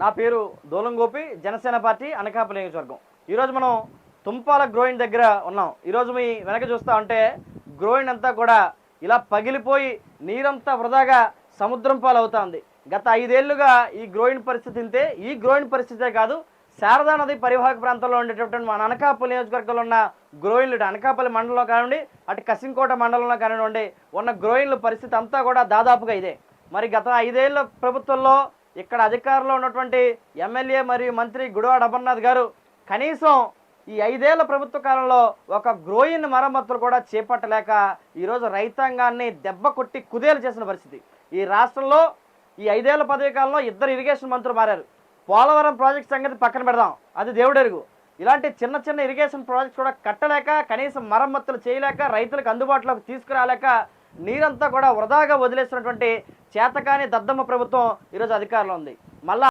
నా పేరు దోలం గోపి జనసేన పార్టీ అనకాపల్లి నియోజకవర్గం. ఈరోజు మనం తుంపాల గ్రోయిన్ దగ్గర ఉన్నాం. ఈరోజు మీ వెనక చూస్తా ఉంటే గ్రోయిన్ అంతా కూడా ఇలా పగిలిపోయి నీరంతా వృధాగా సముద్రం పాలు ఉంది. గత ఐదేళ్ళుగా ఈ గ్రోయిన్ పరిస్థితి ఇంతే. ఈ గ్రోయిన్ పరిస్థితే కాదు శారదా నది పరివాహక ప్రాంతంలో ఉండేటటువంటి మన అనకాపల్లి నియోజకవర్గంలో ఉన్న గ్రోయిన్లు ఇటు అనకాపల్లి మండలంలో కానివ్వండి అటు కసింకోట మండలంలో కానివ్వండి ఉన్న గ్రోయిన్ల పరిస్థితి అంతా కూడా దాదాపుగా ఇదే. మరి గత ఐదేళ్ళ ప్రభుత్వంలో ఇక్కడ అధికారంలో ఉన్నటువంటి ఎమ్మెల్యే మరియు మంత్రి గుడివాడ అమర్నాథ్ గారు కనీసం ఈ ఐదేళ్ళ ప్రభుత్వ కాలంలో ఒక గ్రోయిన్ మరమ్మతులు కూడా చేపట్టలేక ఈరోజు రైతాంగాన్ని దెబ్బ కొట్టి కుదేలు చేసిన పరిస్థితి. ఈ రాష్ట్రంలో ఈ ఐదేళ్ళ పదవి కాలంలో ఇద్దరు ఇరిగేషన్ మంత్రులు మారారు. పోలవరం ప్రాజెక్ట్ సంగతి పక్కన పెడదాం. అది దేవుడెరుగు. ఇలాంటి చిన్న చిన్న ఇరిగేషన్ ప్రాజెక్ట్స్ కూడా కట్టలేక కనీసం మరమ్మతులు చేయలేక రైతులకు అందుబాటులోకి తీసుకురాలేక నీరంతా కూడా వృధాగా వదిలేసినటువంటి చేతకాని దద్దమ్మ ప్రభుత్వం ఈరోజు అధికారంలో ఉంది. మళ్ళా